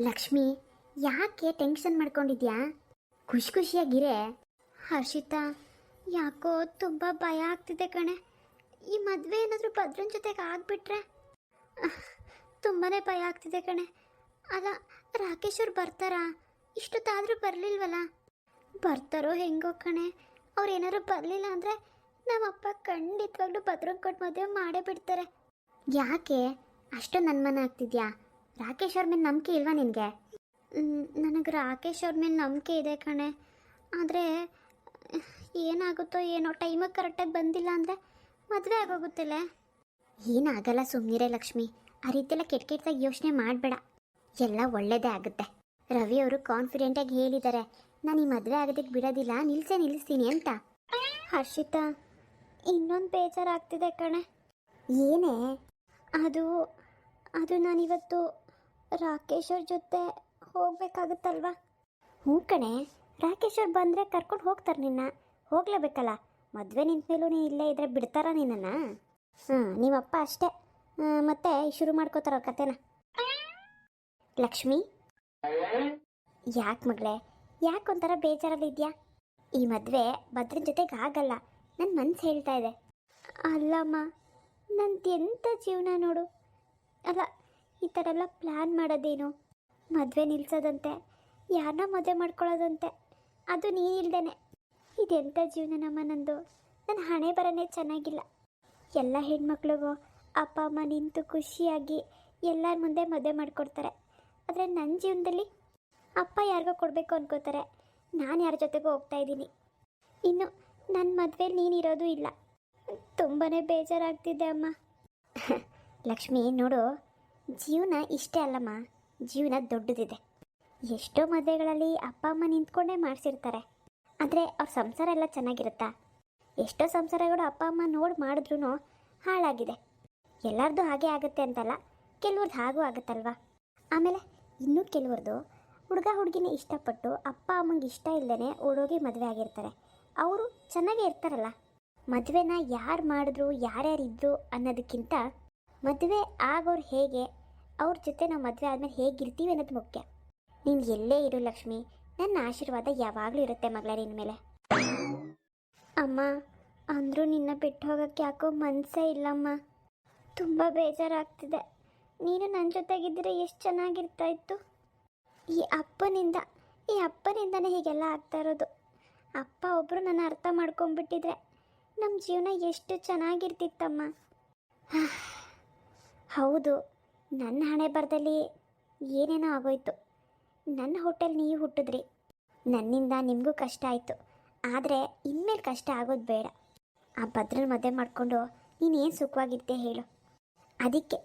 ಲಕ್ಷ್ಮಿ, ಯಾಕೆ ಟೆನ್ಷನ್ ಮಾಡ್ಕೊಂಡಿದ್ಯಾ? ಖುಷಿ ಖುಷಿಯಾಗಿರೆ. ಹರ್ಷಿತಾ, ಯಾಕೋ ತುಂಬ ಭಯ ಆಗ್ತಿದೆ ಕಣೆ. ಈ ಮದುವೆ ಏನಾದರೂ ಭದ್ರನ ಜೊತೆಗೆ ಆಗ್ಬಿಟ್ರೆ? ತುಂಬಾ ಭಯ ಆಗ್ತಿದೆ ಕಣೆ. ಅಲ್ಲ, ರಾಕೇಶ್ ಅವ್ರು ಬರ್ತಾರಾ? ಇಷ್ಟೊತ್ತಾದರೂ ಬರಲಿಲ್ವಲ್ಲ ಬರ್ತಾರೋ ಹೆಂಗೋ ಕಣೆ. ಅವ್ರು ಏನಾದ್ರು ಬರಲಿಲ್ಲ ಅಂದರೆ ನಮ್ಮಪ್ಪ ಖಂಡಿತವಾಗ್ಲೂ ಭದ್ರಂಗ್ ಕೊಟ್ಟು ಮದುವೆ ಮಾಡೇ ಬಿಡ್ತಾರೆ. ಯಾಕೆ? ಅಷ್ಟೊಂದು ಅನುಮಾನ ಆಗ್ತಿದ್ಯಾ? ರಾಕೇಶ್ ಅವ್ರ ಮೇಲೆ ನಂಬಿಕೆ ಇಲ್ವಾ ನಿನಗೆ? ನನಗೆ ರಾಕೇಶ್ ಅವ್ರ ಮೇಲೆ ನಂಬಿಕೆ ಇದೆ ಕಣೆ. ಆದರೆ, ಏನಾಗುತ್ತೋ ಏನೋ ಟೈಮಿಗೆ ಕರೆಕ್ಟಾಗಿ ಬಂದಿಲ್ಲ ಅಂದರೆ ಮದುವೆ ಆಗೋಗುತ್ತಿಲ್ಲ ಏನಾಗಲ್ಲ ಸುಮ್ಮನಿರೆ ಲಕ್ಷ್ಮಿ. ಆ ರೀತಿಯೆಲ್ಲ ಕೆಟ್ಟ ಕೆಟ್ಟದಾಗಿ ಯೋಚನೆ ಮಾಡಬೇಡ. ಎಲ್ಲ ಒಳ್ಳೇದೇ ಆಗುತ್ತೆ. ರವಿ ಅವರು ಕಾನ್ಫಿಡೆಂಟಾಗಿ ಹೇಳಿದ್ದಾರೆ ನಾನು ಈ ಮದುವೆ ಆಗೋದಕ್ಕೆ ಬಿಡೋದಿಲ್ಲ, ನಿಲ್ಸೇ ನಿಲ್ಲಿಸ್ತೀನಿ ಅಂತ. ಹರ್ಷಿತಾ, ಇನ್ನೊಂದು ಬೇಜಾರಾಗ್ತಿದೆ ಕಣೆ. ಏನೇ? ಅದು ಅದು ನಾನಿವತ್ತು ರಾಕೇಶ್ ಜೊತೆ ಹೋಗ್ಬೇಕಾಗುತ್ತಲ್ವಾ? ಹ್ಞೂ ಕಣೆ, ರಾಕೇಶ್ ಅವ್ರು ಬಂದರೆ ಕರ್ಕೊಂಡು ಹೋಗ್ತಾರೆ ನಿನ್ನ. ಹೋಗ್ಲೇಬೇಕಲ್ಲ, ಮದುವೆ ನಿಂತ ಮೇಲೂ ನೀನು ಇಲ್ಲೇ ಇದ್ರೆ ಬಿಡ್ತಾರ ನಿನ್ನನ್ನು? ಹಾಂ ನಿಮ್ಮಪ್ಪ ಅಷ್ಟೇ. ಮತ್ತೆ ಶುರು ಮಾಡ್ಕೋತಾರ ಕತೆನ ಲಕ್ಷ್ಮಿ? ಯಾಕೆ ಮಗಳೇ, ಯಾಕೆ ಒಂಥರ ಬೇಜಾರಲ್ಲಿದ್ಯಾ? ಈ ಮದುವೆ ಭದ್ರನ ಜೊತೆಗೆ ಆಗಲ್ಲ ನನ್ನ ಮನ್ಸು ಹೇಳ್ತಾ ಇದೆ. ಅಲ್ಲಮ್ಮ, ನಂದು ಎಂಥ ಜೀವನ ನೋಡು? ಅಲ್ಲ ಈ ಥರ ಎಲ್ಲ ಪ್ಲ್ಯಾನ್ ಮಾಡೋದೇನು? ಮದುವೆ ನಿಲ್ಸೋದಂತೆ ಯಾರನ್ನ ಮದುವೆ ಮಾಡ್ಕೊಳ್ಳೋದಂತೆ? ಅದು ನೀನಿಲ್ದೇನೆ ಇದೆಂಥ ಜೀವನನಮ್ಮ ನಂದು? ನನ್ನ ಹಣೆ ಬರನೇ ಚೆನ್ನಾಗಿಲ್ಲ. ಎಲ್ಲ ಹೆಣ್ಮಕ್ಳಿಗೂ ಅಪ್ಪ, ಅಮ್ಮ ನಿಂತು ಖುಷಿಯಾಗಿ ಎಲ್ಲರ ಮುಂದೆ ಮದುವೆ ಮಾಡಿಕೊಡ್ತಾರೆ. ಆದರೆ ನನ್ನ ಜೀವನದಲ್ಲಿ ಅಪ್ಪ ಯಾರಿಗೋ ಕೊಡಬೇಕು ಅನ್ಕೋತಾರೆ. ನಾನು ಯಾರ ಜೊತೆಗೂ ಹೋಗ್ತಾ ಇದ್ದೀನಿ. ಇನ್ನು ನನ್ನ ಮದುವೆಲಿ ನೀನಿರೋದು ಇಲ್ಲ. ತುಂಬಾ ಬೇಜಾರಾಗ್ತಿದೆ ಅಮ್ಮ. ಲಕ್ಷ್ಮಿ, ನೋಡು ಜೀವನ ಇಷ್ಟೇ ಅಲ್ಲಮ್ಮ. ಜೀವನ ದೊಡ್ಡದಿದೆ. ಎಷ್ಟೋ ಮದುವೆಗಳಲ್ಲಿ ಅಪ್ಪ, ಅಮ್ಮ ನಿಂತ್ಕೊಂಡೇ ಮಾಡಿಸಿರ್ತಾರೆ. ಆದರೆ ಅವ್ರ ಸಂಸಾರ ಎಲ್ಲ ಚೆನ್ನಾಗಿರುತ್ತಾ? ಎಷ್ಟೋ ಸಂಸಾರಗಳು ಅಪ್ಪ, ಅಮ್ಮ ನೋಡಿ ಮಾಡಿದ್ರೂ ಹಾಳಾಗಿದೆ. ಎಲ್ಲರದ್ದು ಹಾಗೆ ಆಗುತ್ತೆ ಅಂತಲ್ಲ ಕೆಲವ್ರದ್ದು ಹಾಗೂ ಆಗುತ್ತಲ್ವಾ? ಆಮೇಲೆ ಇನ್ನೂ ಕೆಲವ್ರದ್ದು ಹುಡುಗ, ಹುಡುಗಿನ ಇಷ್ಟಪಟ್ಟು ಅಪ್ಪ, ಅಮ್ಮಂಗೆ ಇಷ್ಟ ಇಲ್ಲದೇ ಓಡೋಗಿ ಮದುವೆ ಆಗಿರ್ತಾರೆ. ಅವರು ಚೆನ್ನಾಗೇ ಇರ್ತಾರಲ್ಲ. ಮದುವೆನ ಯಾರು ಮಾಡಿದ್ರು, ಯಾರ್ಯಾರಿದ್ರು ಅನ್ನೋದಕ್ಕಿಂತ ಮದುವೆ ಆಗೋರು ಹೇಗೆ ಅವ್ರ ಜೊತೆ ನಾವು ಮದುವೆ ಆದಮೇಲೆ ಹೇಗಿರ್ತೀವಿ ಅನ್ನೋದು ಮುಖ್ಯ. ನೀನು ಎಲ್ಲೇ ಇರು ಲಕ್ಷ್ಮಿ ನನ್ನ ಆಶೀರ್ವಾದ ಯಾವಾಗಲೂ ಇರುತ್ತೆ ಮಗಳ ನಿನ್ನ ಮೇಲೆ. ಅಮ್ಮ, ಅಂದರೂ ನಿನ್ನ ಬಿಟ್ಟು ಹೋಗೋಕ್ಕೆ ಯಾಕೋ ಮನಸ್ಸೇ ಇಲ್ಲಮ್ಮ. ತುಂಬ ಬೇಜಾರಾಗ್ತಿದೆ. ನೀನು ನನ್ನ ಜೊತೆಗಿದ್ದರೆ ಎಷ್ಟು ಚೆನ್ನಾಗಿರ್ತಾ ಇತ್ತು? ಈ ಅಪ್ಪನಿಂದ, ಈ ಅಪ್ಪನಿಂದನೇ ಹೀಗೆಲ್ಲ ಆಗ್ತಾ ಇರೋದು. ಅಪ್ಪ ಒಬ್ಬರು ನನ್ನ ಅರ್ಥ ಮಾಡ್ಕೊಂಡ್ಬಿಟ್ಟಿದ್ರೆ ನಮ್ಮ ಜೀವನ ಎಷ್ಟು ಚೆನ್ನಾಗಿರ್ತಿತ್ತಮ್ಮ. ಹೌದು. ನನ್ನ ಹಣೆ ಬರದಲ್ಲಿ ಏನೇನೋ ಆಗೋಯ್ತು. ನನ್ನ ಹೋಟೆಲ್ ನೀವು ಹುಟ್ಟಿದ್ರಿ. ನನ್ನಿಂದ ನಿಮಗೂ ಕಷ್ಟ ಆಯಿತು. ಆದರೆ ಇನ್ಮೇಲೆ ಕಷ್ಟ ಆಗೋದು ಬೇಡ. ಆ ಭದ್ರನ ಮದುವೆ ಮಾಡಿಕೊಂಡು ನೀನೇನು ಸುಖವಾಗಿರ್ತೆ ಹೇಳು. ಅದಕ್ಕೆ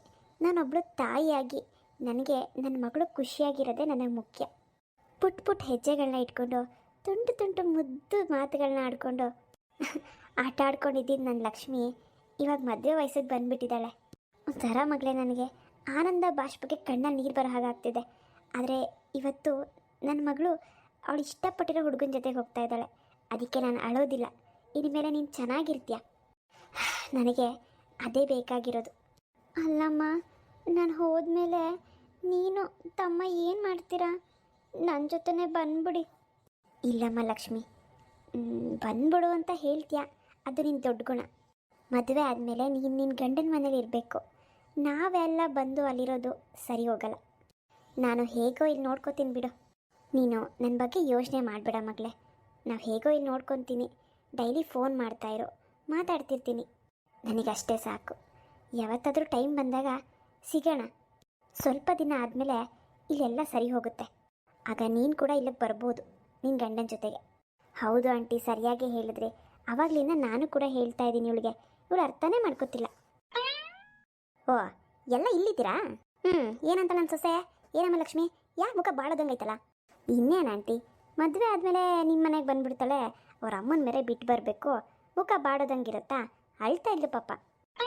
ನಾನೊಬ್ಬಳು ತಾಯಿಯಾಗಿ ನನಗೆ ನನ್ನ ಮಗಳು ಖುಷಿಯಾಗಿರೋದೇ ನನಗೆ ಮುಖ್ಯ. ಪುಟ್ ಪುಟ್ ಹೆಜ್ಜೆಗಳನ್ನ ಇಟ್ಕೊಂಡು ತುಂಟು ತುಂಟು ಮುದ್ದು ಮಾತುಗಳನ್ನ ಆಡ್ಕೊಂಡು, ಆಟ ಆಡ್ಕೊಂಡಿದ್ದೀನಿ ನನ್ನ ಲಕ್ಷ್ಮಿ ಇವಾಗ ಮದುವೆ ವಯಸ್ಸಿಗೆ ಬಂದುಬಿಟ್ಟಿದ್ದಾಳೆ ಒಂಥರ ಮಗಳೇ ನನಗೆ. ಆನಂದ ಬಾಷ್ಪಕ್ಕೆ ಕಣ್ಣಲ್ಲಿ ನೀರು ಬರೋ ಹಾಗಾಗ್ತಿದೆ ಆದರೆ ಇವತ್ತು ನನ್ನ ಮಗಳು ಅವಳು ಇಷ್ಟಪಟ್ಟಿರೋ ಹುಡುಗನ ಜೊತೆಗೆ ಹೋಗ್ತಾ ಇದ್ದಾಳೆ. ಅದಕ್ಕೆ ನಾನು ಅಳೋದಿಲ್ಲ. ಇನ್ಮೇಲೆ ನೀನು ಚೆನ್ನಾಗಿರ್ತೀಯ. ನನಗೆ ಅದೇ ಬೇಕಾಗಿರೋದು. ಅಲ್ಲಮ್ಮ, ನಾನು ಹೋದ್ಮೇಲೆ ನೀನು ತಮ್ಮ ಏನು ಮಾಡ್ತೀರಾ? ನನ್ನ ಜೊತೆನೇ ಬಂದ್ಬಿಡಿ. ಇಲ್ಲಮ್ಮ ಲಕ್ಷ್ಮಿ. ಬಂದ್ಬಿಡು ಅಂತ ಹೇಳ್ತೀಯ. ಅದು ನಿನ್ನ ದೊಡ್ಡ ಗುಣ. ಮದುವೆ ಆದಮೇಲೆ ನೀನು ನಿನ್ನ ಗಂಡನ ಮನೇಲಿ ಇರಬೇಕು. ನಾವೆಲ್ಲ ಬಂದು ಅಲ್ಲಿರೋದು ಸರಿ ಹೋಗಲ್ಲ. ನಾನು ಹೇಗೋ ಇಲ್ಲಿ ನೋಡ್ಕೋತೀನಿ ಬಿಡು. ನೀನು ನನ್ನ ಬಗ್ಗೆ ಯೋಚನೆ ಮಾಡಬೇಡ ಮಗಳೇ. ನಾವು ಹೇಗೋ ಇಲ್ಲಿ ನೋಡ್ಕೊತೀನಿ. ಡೈಲಿ ಫೋನ್ ಮಾಡ್ತಾಯಿರು ಮಾತಾಡ್ತಿರ್ತೀನಿ. ನನಗಷ್ಟೇ ಸಾಕು. ಯಾವತ್ತಾದರೂ ಟೈಮ್ ಬಂದಾಗ ಸಿಗೋಣ. ಸ್ವಲ್ಪ ದಿನ ಆದಮೇಲೆ ಇಲ್ಲೆಲ್ಲ ಸರಿ ಹೋಗುತ್ತೆ. ಆಗ ನೀನು ಕೂಡ ಇಲ್ಲಿಗೆ ಬರ್ಬೋದು ನಿನ್ನ ಗಂಡನ ಜೊತೆಗೆ. ಹೌದು ಆಂಟಿ, ಸರಿಯಾಗಿ ಹೇಳಿದ್ರಿ. ಆವಾಗಲಿಂದ ನಾನು ಕೂಡ ಹೇಳ್ತಾ ಇದ್ದೀನಿ ಇವಳಿಗೆ. ಇವಳು ಅರ್ಥನೇ ಮಾಡ್ಕೋತಿಲ್ಲ. ಓ, ಎಲ್ಲ ಇಲ್ಲಿದ್ದೀರಾ? ಹ್ಞೂ ಏನಂತ ನನ್ನ ಸೊಸೆ? ಏನಮ್ಮ ಲಕ್ಷ್ಮಿ ಯಾಕೆ ಮುಖ ಬಾಳೋದಂಗೈತಲ್ಲ? ಇನ್ನೇನು ಆಂಟಿ? ಮದುವೆ ಆದಮೇಲೆ ನಿಮ್ಮ ಮನೆಗೆ ಬಂದ್ಬಿಡ್ತಾಳೆ. ಅವ್ರ ಅಮ್ಮನ ಮೇಲೆ ಬಿಟ್ಟು ಬರಬೇಕು. ಮುಖ ಬಾಡೋದಂಗಿರುತ್ತಾ ಅಳ್ತಾ ಇಲ್ಲ ಪಾಪ.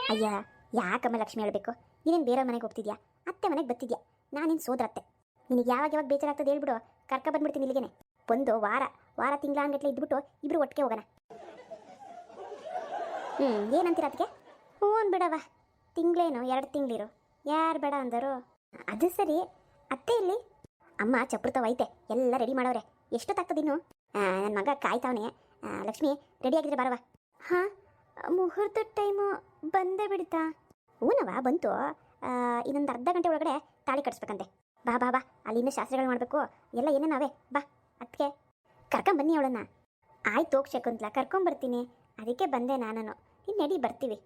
ಅಯ್ಯ ಯಾಕಮ್ಮ ಲಕ್ಷ್ಮಿ ಹೇಳಬೇಕು? ನೀನೇನು ಬೇರೆ ಮನೆಗೆ ಹೋಗ್ತಿದ್ಯಾ? ಅತ್ತೆ ಮನೆಗೆ ಬರ್ತಿದ್ಯಾ? ನಾನು ನಿನ್ನ ಸೋದರತ್ತೆ. ನಿನಗೆ ಯಾವಾಗ ಯಾವಾಗ ಬೇಜಾರಾಗ್ತದೆ ಹೇಳ್ಬಿಡು. ಕರ್ಕ ಬಂದ್ಬಿಡ್ತೀನಿ ಇಲ್ಲಿಗೆ ಒಂದು ವಾರ ವಾರ ತಿಂಗಳ ಅಂಗಟ್ಲೆ ಇದ್ಬಿಟ್ಟು ಇಬ್ರು ಒಟ್ಟಿಗೆ ಹೋಗೋಣ. ಹ್ಞೂ ಏನಂತೀರ ಅದಕ್ಕೆ ಹ್ಞೂ ಬಿಡವ ತಿಂಗಳೇನು? ಎರಡು ತಿಂಗಳಿರು. ಯಾರು ಬೇಡ ಅಂದರು? ಅದು ಸರಿ. ಅತ್ತೆ ಇಲ್ಲಿ? ಅಮ್ಮ ಚಪ್ರತವೈತೆ. ಎಲ್ಲ ರೆಡಿ ಮಾಡವ್ರೆ ಎಷ್ಟೊತ್ತಾಗ್ತದಿನ್ನು ನನ್ನ ಮಗ ಕಾಯ್ತಾವನೆ. ಲಕ್ಷ್ಮಿ, ರೆಡಿ ಆಗಿದ್ರೆ ಬರವ ಹಾಂ ಮುಹೂರ್ತದ ಟೈಮು ಬಂದೇ ಬಿಡ್ತಾ? ಹೂನವ ಬಂತು. ಇನ್ನೊಂದು ಅರ್ಧ ಗಂಟೆ ಒಳಗಡೆ ತಾಳಿ ಕಟ್ಸ್ಬೇಕಂತೆ. ಬಾ ಬಾ ಬಾ. ಅಲ್ಲಿ ಇನ್ನೂ ಶಾಸ್ತ್ರಗಳು ಮಾಡಬೇಕು. ಎಲ್ಲ ಏನೇನವೆ ಬಾ ಅದಕ್ಕೆ ಕರ್ಕೊಂಬನ್ನಿ ಅವಳನ್ನ. ಆಯ್ತು ಹೋಗಿ ಶಕುಂತ್ಲ. ಕರ್ಕೊಂಬರ್ತೀನಿ ಅದಕ್ಕೆ ಬಂದೆ ನಾನು ಇನ್ನು ನಡಿ, ಬರ್ತೀವಿ.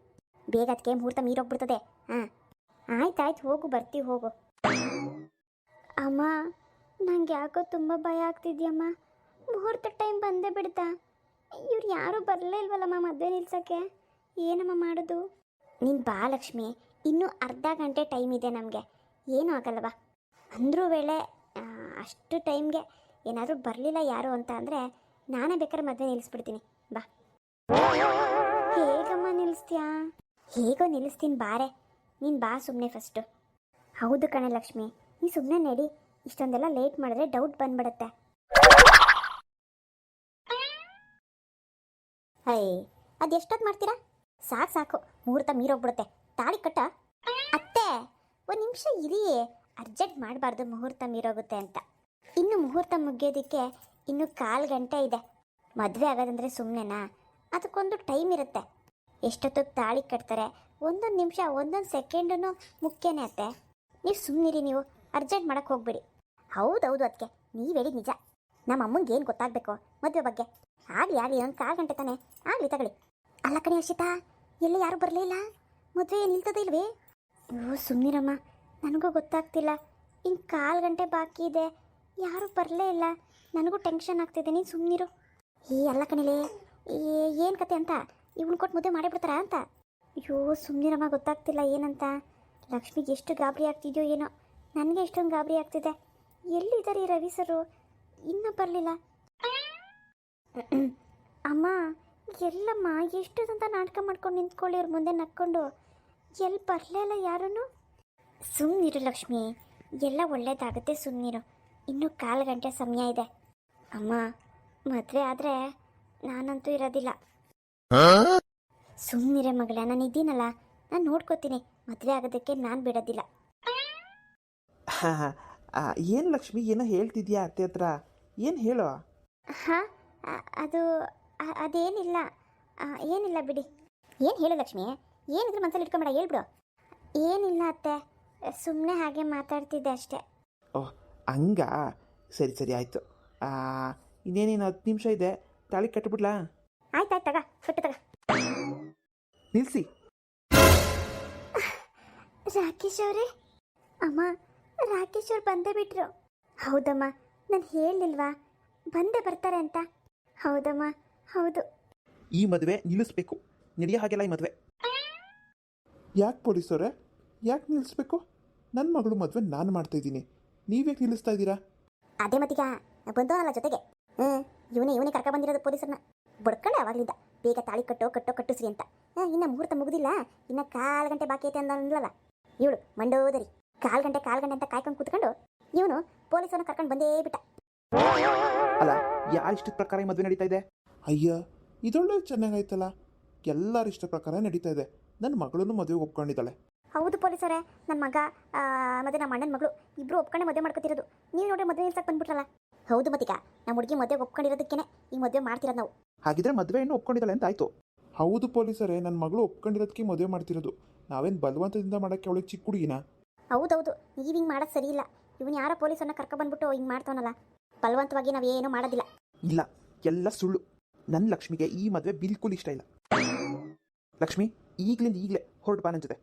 ಬೇಗ ಅದಕ್ಕೆ ಮುಹೂರ್ತ ಮೀರೋಗ್ಬಿಡ್ತದೆ. ಹಾಂ. ಆಯ್ತಾಯ್ತು ಆಯ್ತು ಹೋಗು, ಬರ್ತೀವಿ, ಹೋಗು. ಅಮ್ಮ, ನಂಗೆ ಯಾಕೋ ತುಂಬ ಭಯ ಆಗ್ತಿದ್ಯಮ್ಮ. ಮುಹೂರ್ತ ಟೈಮ್ ಬಂದೇ ಬಿಡ್ತಾ. ಇವ್ರು ಯಾರೂ ಬರಲೇ ಇಲ್ವಲ್ಲಮ್ಮ ಮದುವೆ ನಿಲ್ಸೋಕ್ಕೆ? ಏನಮ್ಮ ಮಾಡೋದು? ನೀನು ಬಾ, ಲಕ್ಷ್ಮಿ. ಇನ್ನೂ ಅರ್ಧ ಗಂಟೆ ಟೈಮ್ ಇದೆ ನಮಗೆ. ಏನೂ ಆಗಲ್ಲವಾ. ಅಂದರೂ ವೇಳೆ ಅಷ್ಟು ಟೈಮ್ಗೆ ಏನಾದರೂ ಬರಲಿಲ್ಲ ಯಾರು ಅಂತ ಅಂದರೆ ನಾನೇ ಬೇಕಾದ್ರೆ ಮದುವೆ ನಿಲ್ಲಿಸ್ಬಿಡ್ತೀನಿ ಬಾ. ಹೇಗಮ್ಮ ನಿಲ್ಲಿಸ್ತೀಯಾ ಹೇಗೋ ನಿಲ್ಲಿಸ್ತೀನಿ ಬಾರೆ. ನೀನು ಬಾ ಸುಮ್ಮನೆ ಫಸ್ಟು ಹೌದು ಕಣೆ ಲಕ್ಷ್ಮಿ. ನೀ ಸುಮ್ಮನೆ ನಡಿ. ಇಷ್ಟೊಂದೆಲ್ಲ ಲೇಟ್ ಮಾಡಿದ್ರೆ ಡೌಟ್ ಬಂದ್ಬಿಡುತ್ತೆ. ಹೈ ಅದು ಎಷ್ಟೊತ್ತು ಮಾಡ್ತೀರಾ? ಸಾಕು ಸಾಕು. ಮುಹೂರ್ತ ಮೀರೋಗ್ಬಿಡುತ್ತೆ. ತಾಳಿ ಕಟ್ಟ. ಅತ್ತೆ, ಒಂದು ನಿಮಿಷ ಇರಿ. ಅರ್ಜೆಂಟ್ ಮಾಡಬಾರ್ದು ಮುಹೂರ್ತ ಮೀರೋಗುತ್ತೆ ಅಂತ. ಇನ್ನು ಮುಹೂರ್ತ ಮುಗಿಯೋದಕ್ಕೆ ಇನ್ನು ಕಾಲು ಗಂಟೆ ಇದೆ. ಮದುವೆ ಆಗೋದಂದ್ರೆ ಸುಮ್ಮನೆನಾ ಅದಕ್ಕೊಂದು ಟೈಮ್ ಇರುತ್ತೆ. ಎಷ್ಟೊತ್ತಿಗೆ ತಾಳಿ ಕಟ್ತಾರೆ? ಒಂದೊಂದು ನಿಮಿಷ, ಒಂದೊಂದು ಸೆಕೆಂಡೂ ಮುಖ್ಯನೇ ಅತ್ತೆ. ನೀವು ಸುಮ್ಮನಿರಿ ನೀವು. ಅರ್ಜೆಂಟ್ ಮಾಡಕ್ಕೆ ಹೋಗ್ಬೇಡಿ. ಹೌದೌದು ಅದಕ್ಕೆ ನೀವು ಹೇಳಿ ನಿಜ. ನಮ್ಮ ಅಮ್ಮಂಗೆ ಏನು ಗೊತ್ತಾಗಬೇಕು ಮದುವೆ ಬಗ್ಗೆ. ಆಗಲಿ ಆಗಲಿ, ಒಂದು ಕಾಲು ಗಂಟೆ ತಾನೆ. ಆಗಲಿ, ತಗೊಳ್ಳಿ. ಅಲ್ಲ ಕಣಿ ಅರ್ಷಿತಾ ಎಲ್ಲಿ ಯಾರು ಬರಲಿಲ್ಲ ಮದುವೆ ನಿಲ್ತದೆ ಇಲ್ವೇ? ಓ ಸುಮ್ಮನಿರಮ್ಮ ನನಗೂ ಗೊತ್ತಾಗ್ತಿಲ್ಲ. ಇನ್ನು ಕಾಲು ಗಂಟೆ ಬಾಕಿ ಇದೆ. ಯಾರೂ ಬರಲೇ ಇಲ್ಲ. ನನಗೂ ಟೆನ್ಷನ್ ಆಗ್ತಿದೆ. ನೀನು ಸುಮ್ಮನಿರು ಏ, ಅಲ್ಲ ಕಣಿಲೆ. ಏನು ಕತೆ ಅಂತ? ಇವನು ಕೊಟ್ಟು ಮುದ್ದೆ ಮಾಡಿಬಿಡ್ತಾರಾ ಅಂತ? ಅಯ್ಯೋ ಸುಮ್ಮನಿರಮ್ಮ ಗೊತ್ತಾಗ್ತಿಲ್ಲ ಏನಂತ. ಲಕ್ಷ್ಮಿಗೆ ಎಷ್ಟು ಗಾಬರಿ ಆಗ್ತಿದೆಯೋ ಏನೋ. ನನಗೆ ಎಷ್ಟೊಂದು ಗಾಬರಿ ಆಗ್ತಿದೆ. ಎಲ್ಲಿದ್ದಾರೆ ರವಿ ಸರು ಇನ್ನೂ ಬರಲಿಲ್ಲ. ಅಮ್ಮ, ಎಲ್ಲಮ್ಮ ಎಷ್ಟು ಅಂತ ನಾಟಕ ಮಾಡ್ಕೊಂಡು ನಿಂತ್ಕೊಳ್ಳಿ ಅವ್ರ ಮುಂದೆ ನಕ್ಕೊಂಡು. ಎಲ್ಲಿ ಬರಲಿಲ್ಲ ಯಾರೂ ಸುಮ್ಮನಿರು ಲಕ್ಷ್ಮಿ. ಎಲ್ಲ ಒಳ್ಳೇದಾಗುತ್ತೆ ಸುಮ್ಮನಿರು ಇನ್ನೂ ಕಾಲು ಗಂಟೆ ಸಮಯ ಇದೆ. ಅಮ್ಮ, ಮದುವೆ ಆದರೆ ನಾನಂತೂ ಇರೋದಿಲ್ಲ. ಸುಮ್ಮನಿರೆ ಮಗಳ ನಾನು ಇದ್ದೀನಲ್ಲ. ನಾನು ನೋಡ್ಕೋತೀನಿ. ಮದುವೆ ಆಗೋದಕ್ಕೆ ನಾನು ಬಿಡೋದಿಲ್ಲ. ಏನು ಲಕ್ಷ್ಮಿ ಏನೋ ಹೇಳ್ತಿದ್ಯಾ ಅತ್ತೆ ಹತ್ರ? ಏನು ಹೇಳೋ? ಹಾಂ ಅದು ಅ- ಅದೇನಿಲ್ಲ. ಆ, ಏನಿಲ್ಲ ಬಿಡಿ. ಏನು ಹೇಳು ಲಕ್ಷ್ಮಿ? ಏನಿದ್ರು ಮನಸ್ಸಲ್ಲಿ ಇಟ್ಕೊಂಬೇಡ ಹೇಳ್ಬಿಡು. ಏನಿಲ್ಲ ಅತ್ತೆ. ಸುಮ್ಮನೆ ಹಾಗೆ ಮಾತಾಡ್ತಿದ್ದೆ ಅಷ್ಟೇ. ಓಹ್ ಹಂಗಾ? ಸರಿ ಸರಿ ಆಯಿತು. ಇನ್ನೇನೇನು ಹತ್ತು ನಿಮಿಷ ಇದೆ. ತಾಳಿ ಕಟ್ಬಿಡ್ಲಾ? ಆಯ್ತಾಯ್ತು ತಗ ಕಟ್ಟು ತಗ. ನಿಲ್ಸಿ. ರಾಕೇಶ್ ಅವರೇ ಅಮ್ಮ ರಾಕೇಶ್ ಅವ್ರು ಬಂದೇ ಬಿಟ್ರು. ಹೌದಮ್ಮ ನಾನು ಹೇಳಿಲ್ವಾ ಬಂದೇ ಬರ್ತಾರೆ ಅಂತ. ಹೌದಮ್ಮ ಹೌದು. ಈ ಮದುವೆ ನಿಲ್ಲಿಸ್ಬೇಕು. ನಡೆಯೋ ಹಾಗೆಲ್ಲ ಈ ಮದುವೆ. ಯಾಕೆ ಪೊಲೀಸವ್ರೆ ಯಾಕೆ ನಿಲ್ಲಿಸ್ಬೇಕು ನನ್ನ ಮಗಳು ಮದುವೆ ನಾನು ಮಾಡ್ತಾ ಇದ್ದೀನಿ. ನೀವ್ಯಾಕೆ ನಿಲ್ಲಿಸ್ತಾ ಇದ್ದೀರಾ? ಅದೇ ಮತ್ತೀಗ ಬಂದವನಲ್ಲ ಜೊತೆಗೆ. ಹ್ಞೂ ಇವನೇ ಇವನೇ ಕರ್ಕ ಬಂದಿರೋದು ಪೊಲೀಸರನ್ನ ಬಡ್ಕೊಂಡೆ ಅವಾಗಲಿಂದ. ಬೇಗ ತಾಳಿ ಕಟ್ಟೋ ಕಟ್ಟೋ ಕಟ್ಟಿಸ್ರಿ ಅಂತ. ಇನ್ನು ಮುಹೂರ್ತ ಮುಗುದಿಲ್ಲ. ಇನ್ನು ಕಾಲು ಗಂಟೆ ಬಾಕಿ ಐತೆ ಅಂದಲ್ಲ ಇವಳು ಮಂಡೋದರಿ. ಕಾಲು ಗಂಟೆ ಕಾಲು ಗಂಟೆ ಅಂತ ಕಾಯ್ಕೊಂಡು ಕೂತ್ಕೊಂಡು ಇವನು ಪೊಲೀಸನ್ನು ಕರ್ಕೊಂಡು ಬಂದೇ ಬಿಟ್ಟ. ಅಲ್ಲ ಯಾರ ಇಷ್ಟದ ಪ್ರಕಾರ ಈ ಮದುವೆ ನಡೀತಾ ಇದೆ? ಅಯ್ಯ ಇದೊಳ್ಳೆ ಚೆನ್ನಾಗಾಯ್ತಲ್ಲ ಎಲ್ಲರ ಇಷ್ಟ ಪ್ರಕಾರ ನಡೀತಾ ಇದೆ. ನನ್ನ ಮಗಳನ್ನು ಮದುವೆ ಒಪ್ಕೊಂಡಿದ್ದಾಳೆ. ಹೌದು ಪೊಲೀಸರೇ ನನ್ನ ಮಗ ಮತ್ತೆ ನಮ್ಮ ಅಣ್ಣನ ಮಗಳು ಇಬ್ರು ಒಪ್ಕೊಂಡೆ ಮದುವೆ ಮಾಡ್ಕೊತಿರೋದು. ನೀವು ನೋಡ್ರಿ ಮದುವೆ ನಿಲ್ಸಕ್ಕೆ ಬಂದ್ಬಿಟ್ರಲ್ಲ. ಹೌದು ಮತ್ತೀಗ ನಮ್ಮ ಹುಡುಗಿ ಮದುವೆ ಒಪ್ಕೊಂಡಿರೋದಕ್ಕೇನೆ. ಈ ಮದುವೆ ಮಾಡ್ತಿರೋದು ನಾವು. ಹಾಗಿದ್ರೆ ಮದುವೆ ಹೆಣ್ಣು ಒಪ್ಕೊಂಡಿದ್ದಾಳೆ ಅಂತ ಆಯ್ತು. ಹೌದು ಪೊಲೀಸರೇ ನನ್ನ ಮಗಳು ಒಪ್ಕೊಂಡಿರೋದಕ್ಕೆ ಮದುವೆ ಮಾಡ್ತಿರೋದು. ನಾವೇನು ಬಲವಂತದಿಂದ ಮಾಡೋಕ್ಕೆ ಅವಳಿಗೆ ಚಿಕ್ಕ ಹುಡುಗಿನ? ಹೌದೌದು ನೀವು ಹಿಂಗೆ ಮಾಡೋದು ಸರಿ ಇಲ್ಲ ಇವನು ಯಾರೋ ಪೊಲೀಸರನ್ನ ಕರ್ಕೊಬಂದ್ಬಿಟ್ಟು ಹಿಂಗೆ ಮಾಡ್ತಾವನಲ್ಲ. ಬಲವಂತವಾಗಿ ನಾವು ಏನು ಮಾಡೋದಿಲ್ಲ. ಇಲ್ಲ ಎಲ್ಲ ಸುಳ್ಳು. ನನ್ನ ಲಕ್ಷ್ಮಿಗೆ ಈ ಮದುವೆ ಬಿಲ್ಕುಲ್ ಇಷ್ಟ ಇಲ್ಲ. ಲಕ್ಷ್ಮಿ ಈಗಲಿಂದ ಈಗಲೇ ಹೊರಟು ಬಾ ನನ್ನ ಜೊತೆ.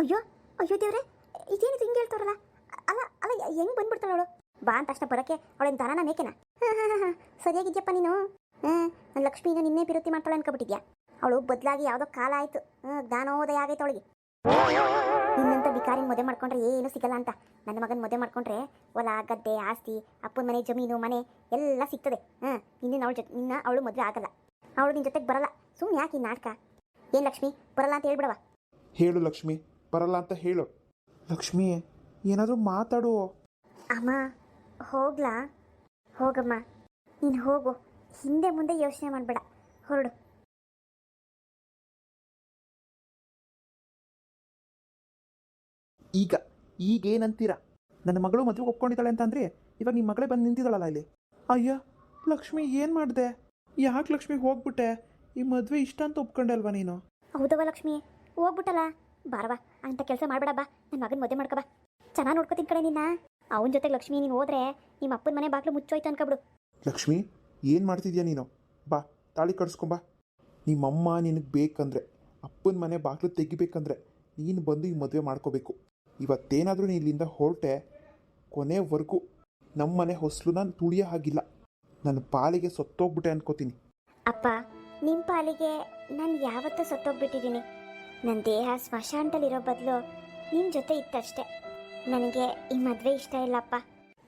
ಅಯ್ಯೋ ಅಯ್ಯೋ ದೇವ್ರೆ ಇದೇನಿದು ಹಿಂಗೆ ಹೇಳ್ತಾರಲ್ಲ ಅಲ್ಲ ಅಲ್ಲ ಹೆಂಗೆ ಬಂದ್ಬಿಡ್ತಾಳೆ ಅವಳು? ಬಾ ಅಂತ ತಕ್ಷಣ ಬರೋಕೆ ಅವಳೇನು ದನನ ಮೇಕೆನ. ಸರಿಯಾಗಿದ್ಯಪ್ಪ ನೀನು? ಹಾಂ ನನ್ನ ಲಕ್ಷ್ಮಿನ ನಿನ್ನೆ ಪಿರುತಿ ಮಾಡ್ತಾಳೆ ಅನ್ಕೊಬಿಟ್ಟಿದ್ಯಾ? ಅವಳು ಬದಲಾಗಿ ಯಾವುದೋ ಕಾಲ ಆಯಿತು. ಜ್ಞಾನೋದಯ ಆಗೈತೆ ಅವಳಿಗೆ. ನಿನ್ನಂತ ಬಿಕಾರಿನ ಮದುವೆ ಮಾಡ್ಕೊಂಡ್ರೆ ಏನು ಸಿಗಲ್ಲ ಅಂತ. ನನ್ನ ಮಗನ ಮದುವೆ ಮಾಡ್ಕೊಂಡ್ರೆ ಹೊಲ ಗದ್ದೆ ಆಸ್ತಿ ಅಪ್ಪನ ಮನೆ ಜಮೀನು ಮನೆ ಎಲ್ಲ ಸಿಗ್ತದೆ. ಹಾಂ ನಿನ್ನ ಅವಳ ಜೊತೆ ನಿನ್ನ ಅವಳು ಮದುವೆ ಆಗಲ್ಲ. ಅವಳು ನಿನ್ನ ಜೊತೆಗೆ ಬರಲ್ಲ. ಸುಮ್ಮನೆ ಯಾಕೆ ಈ ನಾಟಕ? ಏನು ಲಕ್ಷ್ಮಿ? ಬರಲ್ಲ ಅಂತ ಹೇಳ್ಬಿಡವ ಹೇಳು ಲಕ್ಷ್ಮಿ. ಬರಲ್ಲ ಅಂತ ಹೇಳು. ಲಕ್ಷ್ಮಿ ಏನಾದರೂ ಮಾತಾಡು. ಅಮ್ಮ ಹೋಗ್ಲಾ? ಹೋಗಮ್ಮ. ನೀನು ಹೋಗು. ಹಿಂದೆ ಮುಂದೆ ಯೋಚನೆ ಮಾಡಬೇಡ. ಹೊರಡು. ಈಗ ಈಗೇನಂತೀರ? ನನ್ನ ಮಗಳು ಮದುವೆಗೆ ಒಪ್ಕೊಂಡಿದ್ದಾಳೆ ಅಂತ ಅಂದ್ರೆ ಇವಾಗ ನಿಮ್ಮ ಮಗಳೇ ಬಂದು ನಿಂತಿದ್ದಾಳಲ್ಲ ಇಲ್ಲಿ? ಅಯ್ಯ ಲಕ್ಷ್ಮಿ ಏನು ಮಾಡಿದೆ? ಯಾಕೆ ಲಕ್ಷ್ಮಿ ಹೋಗ್ಬಿಟ್ಟೆ? ಈ ಮದುವೆ ಇಷ್ಟ ಅಂತ ಒಪ್ಕೊಂಡೆ ಅಲ್ವಾ ನೀನು? ಹೌದವ ಲಕ್ಷ್ಮಿ. ಹೋಗ್ಬಿಟ್ಟಲ್ಲ. ಬಾರವಾ ಅಂತ ಕೆಲಸ ಮಾಡಬೇಡ ಬಾ. ನನ್ನ ಮಗನ ಮದುವೆ ಮಾಡ್ಕೋ ಬಾ. ಚೆನ್ನಾಗಿ ನೋಡ್ಕೋತೀನಿ ಕಡೆ ನಿನ್ನ ಅವನ ಜೊತೆ ಲಕ್ಷ್ಮಿ ನೀನು ಹೋದ್ರೆ ನಿಮ್ಮ ಅಪ್ಪನ ಮನೆ ಬಾಗಿಲು ಮುಚ್ಚೋಯ್ತು ಅನ್ಕೊಬಿಡು ಲಕ್ಷ್ಮಿ ಏನು ಮಾಡ್ತಿದ್ಯಾ ನೀನು? ಬಾ ತಾಳಿ ಕಟ್ಸ್ಕೊಂಬಾ ನಿಮ್ಮಮ್ಮ ನಿನಗೆ ಬೇಕಂದ್ರೆ ಅಪ್ಪನ ಮನೆ ಬಾಗಿಲು ತೆಗಿಬೇಕಂದ್ರೆ ನೀನು ಬಂದು ಈ ಮದುವೆ ಮಾಡ್ಕೋಬೇಕು. ಇವತ್ತೇನಾದರೂ ನೀನು ಇಲ್ಲಿಂದ ಹೊರಟೆ ಕೊನೆವರೆಗೂ ನಮ್ಮ ಮನೆ ಹೊಸಲನ್ನ ತುಳಿಯೋ ಹಾಗಿಲ್ಲ. ನನ್ನ ಪಾಲಿಗೆ ಸತ್ತೋಗ್ಬಿಟ್ಟೆ ಅನ್ಕೋತೀನಿ. ಅಪ್ಪ ನಿಮ್ಮ ಪಾಲಿಗೆ ನಾನು ಯಾವತ್ತೂ ಸತ್ತೋಗ್ಬಿಟ್ಟಿದ್ದೀನಿ. ನನ್ನ ದೇಹ ಸ್ಮಶಾನದಲ್ಲಿರೋ ಬದಲು ನಿಮ್ಮ ಜೊತೆ ಇತ್ತಷ್ಟೆ. ನನಗೆ ಈ ಮದುವೆ ಇಷ್ಟ ಇಲ್ಲಪ್ಪ.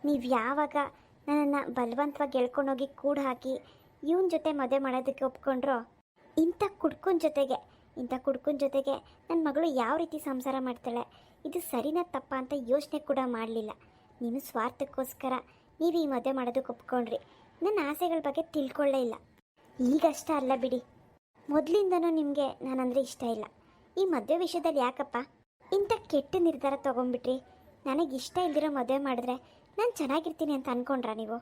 ನೀವು ಯಾವಾಗ ನನ್ನನ್ನು ಬಲವಂತವಾಗಿ ಎಳ್ಕೊಂಡೋಗಿ ಕೂಡ ಹಾಕಿ ಇವನ ಜೊತೆ ಮದುವೆ ಮಾಡೋದಕ್ಕೆ ಒಪ್ಕೊಂಡ್ರೋ, ಇಂಥ ಕುಡ್ಕನ ಜೊತೆಗೆ, ಇಂಥ ಕುಡ್ಕನ ಜೊತೆಗೆ ನನ್ನ ಮಗಳು ಯಾವ ರೀತಿ ಸಂಸಾರ ಮಾಡ್ತಾಳೆ, ಇದು ಸರಿನಾ ತಪ್ಪ ಅಂತ ಯೋಚನೆ ಕೂಡ ಮಾಡಲಿಲ್ಲ. ನೀನು ಸ್ವಾರ್ಥಕ್ಕೋಸ್ಕರ ನೀವು ಈ ಮದುವೆ ಮಾಡೋದಕ್ಕೆ ಒಪ್ಕೊಂಡ್ರಿ. ನನ್ನ ಆಸೆಗಳ ಬಗ್ಗೆ ತಿಳ್ಕೊಳ್ಳೇ ಇಲ್ಲ. ಈಗಷ್ಟ ಅಲ್ಲ ಬಿಡಿ. ಮೊದಲಿಂದನೂ ನಿಮಗೆ ನಾನಂದರೆ ಇಷ್ಟ ಇಲ್ಲ. ಈ ಮದುವೆ ವಿಷಯದಲ್ಲಿ ಯಾಕಪ್ಪ ಇಂಥ ಕೆಟ್ಟ ನಿರ್ಧಾರ ತೊಗೊಂಡ್ಬಿಟ್ರಿ? ನನಗೆ ಇಷ್ಟ ಇಲ್ದಿರೋ ಮದುವೆ ಮಾಡಿದ್ರೆ ನಾನು ಚೆನ್ನಾಗಿರ್ತೀನಿ ಅಂತ ಅನ್ಕೊಂಡ್ರಾ ನೀವು?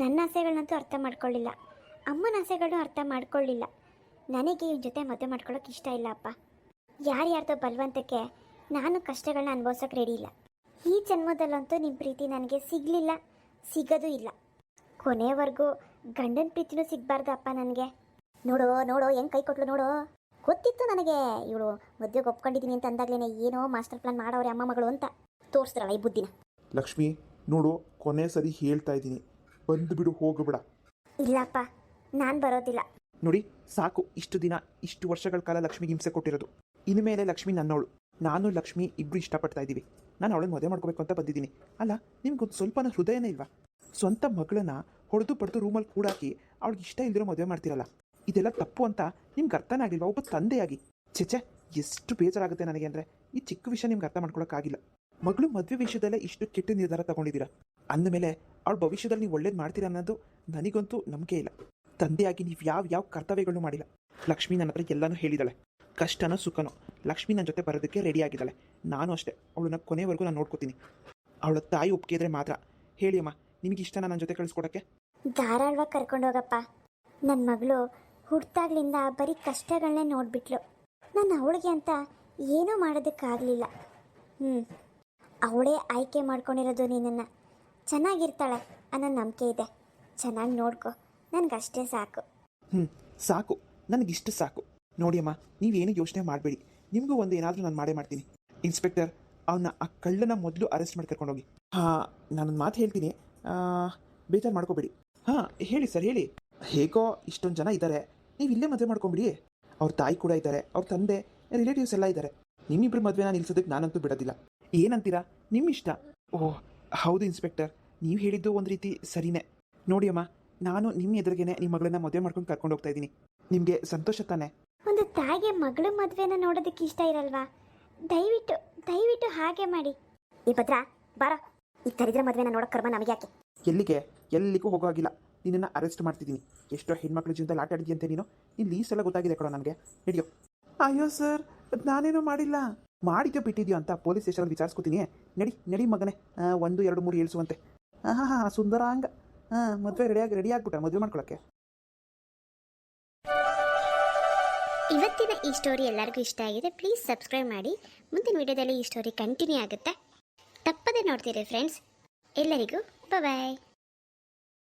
ನನ್ನ ಆಸೆಗಳನ್ನಂತೂ ಅರ್ಥ ಮಾಡ್ಕೊಳ್ಳಿಲ್ಲ. ಅಮ್ಮನ ಆಸೆಗಳನ್ನೂ ಅರ್ಥ ಮಾಡ್ಕೊಳ್ಳಿಲ್ಲ. ನನಗೆ ಇವ್ನ ಜೊತೆ ಮದುವೆ ಮಾಡ್ಕೊಳ್ಳೋಕೆ ಇಷ್ಟ ಇಲ್ಲ ಅಪ್ಪ. ಯಾರ್ಯಾರ್ದೋ ಬಲವಂತಕ್ಕೆ ನಾನು ಕಷ್ಟಗಳನ್ನ ಅನುಭವಿಸೋಕೆ ರೆಡಿ ಇಲ್ಲ. ಈ ಜನ್ಮದಲ್ಲಂತೂ ನಿಮ್ಮ ಪ್ರೀತಿ ನನಗೆ ಸಿಗಲಿಲ್ಲ, ಸಿಗೋದು ಇಲ್ಲ. ಕೊನೆವರೆಗೂ ಗಂಡನ ಪ್ರೀತಿನೂ ಸಿಗಬಾರ್ದು ಅಪ್ಪ ನನಗೆ. ನೋಡೋ ನೋಡೋ, ಹೆಂಗೆ ಕೈ ಕೊಟ್ಲು ನೋಡು? ಗೊತ್ತಿತ್ತು ನನಗೆ. ಇವಳು ಮದುವೆಗೆ ಒಪ್ಕೊಂಡಿದ್ದೀನಿ ಅಂತ ಅಂದಾಗ್ಲೇ ಏನೋ ಮಾಸ್ಟರ್ ಪ್ಲಾನ್ ಮಾಡೋರೆ ಅಮ್ಮ ಮಗಳು ಅಂತ ತೋರಿಸ್ತಾರಲ್ಲ ಈ ಬುದ್ಧಿನ. ಲಕ್ಷ್ಮಿ ನೋಡು ಕೊನೆ ಸರಿ ಹೇಳ್ತಾ ಇದ್ದೀನಿ. ಬಂದು ಬಿಡು ಹೋಗಬೇಡ ಇಲ್ಲಪ್ಪ ನಾನು ಬರೋದಿಲ್ಲ. ನೋಡಿ ಸಾಕು ಇಷ್ಟು ದಿನ ಇಷ್ಟು ವರ್ಷಗಳ ಕಾಲ ಲಕ್ಷ್ಮಿ ಹಿಂಸೆ ಕೊಟ್ಟಿರೋದು. ಇನ್ನು ಮೇಲೆ ಲಕ್ಷ್ಮಿ ನನ್ನವಳು. ನಾನು ಲಕ್ಷ್ಮಿ ಇಬ್ರು ಇಷ್ಟಪಡ್ತಾ ಇದ್ದೀವಿ. ನಾನು ಅವಳನ್ನ ಮದುವೆ ಮಾಡ್ಕೋಬೇಕು ಅಂತ ಬಂದಿದ್ದೀನಿ. ಅಲ್ಲ ನಿಮ್ಗೊಂದು ಸ್ವಲ್ಪನ ಹೃದಯನೇ ಇಲ್ವಾ? ಸ್ವಂತ ಮಗಳನ್ನ ಹೊಡೆದು ಪಡೆದು ರೂಮಲ್ಲಿ ಕೂಡಾಕಿ ಅವಳಿಗೆ ಇಷ್ಟ ಇಲ್ದಿರೋ ಮದುವೆ ಮಾಡ್ತಿರಲ್ಲ. ಇದೆಲ್ಲ ತಪ್ಪು ಅಂತ ನಿಮ್ಗೆ ಅರ್ಥನೇ ಆಗಿಲ್ವಾ? ಒಬ್ಬ ತಂದೆಯಾಗಿ. ಚೆಚೆ ಎಷ್ಟು ಬೇಜಾರಾಗುತ್ತೆ ನನಗೆ ಅಂದರೆ ಈ ಚಿಕ್ಕ ವಿಷಯ ನಿಮ್ಗೆ ಅರ್ಥ ಮಾಡ್ಕೊಳಕ್ಕಾಗಿಲ್ಲ. ಮಗಳು ಮದುವೆ ವಿಷಯದಲ್ಲೇ ಇಷ್ಟು ಕೆಟ್ಟ ನಿರ್ಧಾರ ತಗೊಂಡಿದ್ದೀರಾ? ಅಂದಮೇಲೆ ಅವಳು ಭವಿಷ್ಯದಲ್ಲಿ ನೀವು ಒಳ್ಳೇದು ಮಾಡ್ತೀರ ಅನ್ನೋದು ನನಗಂತೂ ನಂಬಿಕೆ ಇಲ್ಲ. ತಂದೆಯಾಗಿ ನೀವು ಯಾವ ಯಾವ ಕರ್ತವ್ಯಗಳನ್ನು ಮಾಡಿಲ್ಲ. ಲಕ್ಷ್ಮಿ ನನ್ನ ಹತ್ರ ಎಲ್ಲನೂ ಹೇಳಿದಾಳೆ. ಕಷ್ಟನೋ, ಸುಖನೋ, ಲಕ್ಷ್ಮಿ ನನ್ನ ಜೊತೆ ಬರೋದಕ್ಕೆ ರೆಡಿ ಆಗಿದ್ದಾಳೆ. ನಾನು ಅಷ್ಟೇ. ಅವಳನ್ನ ಕೊನೆವರೆಗೂ ನಾನು ನೋಡ್ಕೋತೀನಿ. ಅವಳ ತಾಯಿ ಒಪ್ಪಿಗೆ ಮಾತ್ರ. ಹೇಳಿ ಅಮ್ಮ, ನಿಮಗೆ ಇಷ್ಟನ ನನ್ನ ಜೊತೆ ಕಳಿಸ್ಕೊಡಕ್ಕೆ? ಧಾರಾಳವಾಗಿ ಕರ್ಕೊಂಡೋಗಪ್ಪ. ನನ್ನ ಮಗಳು ಹುಟ್ಟಾಗ್ಲಿಂದ ಬರೀ ಕಷ್ಟಗಳನ್ನೇ ನೋಡ್ಬಿಟ್ಲು. ನಾನು ಅವಳಿಗೆ ಅಂತ ಏನೂ ಮಾಡೋದಕ್ಕಾಗಲಿಲ್ಲ. ಹ್ಞೂ ಅವಳೇ ಆಯ್ಕೆ ಮಾಡ್ಕೊಂಡಿರೋದು ನಿನ್ನನ್ನು. ಚೆನ್ನಾಗಿರ್ತಾಳೆ ಅನ್ನೋ ನಂಬಿಕೆ ಇದೆ. ಚೆನ್ನಾಗಿ ನೋಡ್ಕೊ. ನನಗಷ್ಟೇ ಸಾಕು. ಹ್ಞೂ ಸಾಕು. ನನಗಿಷ್ಟು ಸಾಕು. ನೋಡಿ ಅಮ್ಮ, ನೀವೇನು ಯೋಚನೆ ಮಾಡಬೇಡಿ. ನಿಮಗೂ ಒಂದು ಏನಾದರೂ ನಾನು ಮಾಡೇ ಮಾಡ್ತೀನಿ. ಇನ್ಸ್ಪೆಕ್ಟರ್ ಅವನ್ನ ಆ ಕಳ್ಳನ ಮೊದಲು ಅರೆಸ್ಟ್ ಮಾಡಿ ಕರ್ಕೊಂಡೋಗಿ. ಹಾಂ, ನಾನೊಂದು ಮಾತು ಹೇಳ್ತೀನಿ. ಬೇಜಾರು ಮಾಡ್ಕೋಬೇಡಿ. ಹಾಂ, ಹೇಳಿ ಸರ್, ಹೇಳಿ. ಹೇಗೋ, ಇಷ್ಟೊಂದು ಜನ ಇದ್ದಾರೆ ನೀವು ಇಲ್ಲೇ ಮದುವೆ ಮಾಡ್ಕೊಂಬಿಡಿ. ಅವ್ರ ತಾಯಿ ಕೂಡ ಇದ್ದಾರೆ ಅವ್ರ ತಂದೆ ರಿಲೇಟಿವ್ಸ್ ಎಲ್ಲ ಇದ್ದಾರೆ. ನಿಮ್ಮಿಬ್ಬರು ಮದುವೆನ ನಿಲ್ಸೋದಕ್ಕೆ ನಾನಂತೂ ಬಿಡೋದಿಲ್ಲ. ಏನಂತೀರಾ? ನಿಮ್ಮ ಇಷ್ಟ ಓಹ್ ಹೌದು ಇನ್ಸ್ಪೆಕ್ಟರ್ ನೀವು ಹೇಳಿದ್ದು ಒಂದು ರೀತಿ ಸರಿನೇ. ನೋಡಿ ಅಮ್ಮ ನಾನು ನಿಮ್ಮ ಎದುರಿಗೇನೆ ನಿಮ್ಮ ಮಗಳನ್ನ ಮದುವೆ ಮಾಡ್ಕೊಂಡು ಕರ್ಕೊಂಡು ಹೋಗ್ತಾ ಇದ್ದೀನಿ. ನಿಮಗೆ ಸಂತೋಷ ತಾನೆ? ಒಂದು ತಾಯಿಗೆ ಮಗಳ ಮದುವೆನ ನೋಡೋದಕ್ಕೆ ಇಷ್ಟ ಇರಲ್ವಾ? ದಯವಿಟ್ಟು ದಯವಿಟ್ಟು ಹಾಗೆ ಮಾಡಿ. ಈ ಭದ್ರ ಬಾರ. ಈ ತರಿದ್ರ ಮದುವೆನ ನೋಡೋಕೆ ಕರ್ಮ ನಮಗೆ ಯಾಕೆ ಎಲ್ಲಿಗೆ? ಎಲ್ಲಿಗೂ ಹೋಗೋ ಹಾಗಿಲ್ಲ. ನಿನ್ನನ್ನು ಅರೆಸ್ಟ್ ಮಾಡ್ತಿದ್ದೀನಿ. ಎಷ್ಟೋ ಹೆಣ್ಮಕ್ಳ ಜೀವನದಲ್ಲಿ ಆಟ ಆಡಿದ್ಯಂತೆ ನೀನು? ಇಲ್ಲಿ ಈ ಸಲ ಗೊತ್ತಾಗಿದೆ ಕೊಡೋ ನನಗೆ. ಹಿಡಿಯೋ. ಅಯ್ಯೋ ಸರ್, ನಾನೇನೋ ಮಾಡಿಲ್ಲ. ಮಾಡಿದ್ಯೋ ಬಿಟ್ಟಿದ್ಯೋ ಅಂತ ಪೊಲೀಸ್ ಸ್ಟೇಷನಲ್ಲಿ ವಿಚಾರಿಸ್ಕೊತೀನಿ. ನಡಿ ನಡಿ ಮಗನೇ. ಒಂದು, ಎರಡು, ಮೂರು ಏಳ್ಸುವಂತೆ. ಹಾಂ ಹಾಂ ಸುಂದರಾಂಗ. ಹಾಂ ಮದುವೆ ರೆಡಿಯಾಗಿ ರೆಡಿ ಆಗ್ಬಿಟ್ಟ, ಮದುವೆ ಮಾಡ್ಕೊಳಕ್ಕೆ. ಇವತ್ತಿನ ಈ ಸ್ಟೋರಿ ಎಲ್ಲರಿಗೂ ಇಷ್ಟ ಆಗಿದೆ ಪ್ಲೀಸ್ ಸಬ್ಸ್ಕ್ರೈಬ್ ಮಾಡಿ. ಮುಂದಿನ ವಿಡಿಯೋದಲ್ಲಿ ಈ ಸ್ಟೋರಿ ಕಂಟಿನ್ಯೂ ಆಗುತ್ತೆ. ತಪ್ಪದೆ ನೋಡ್ತೀರಿ ಫ್ರೆಂಡ್ಸ್ ಎಲ್ಲರಿಗೂ ಬಾಯ್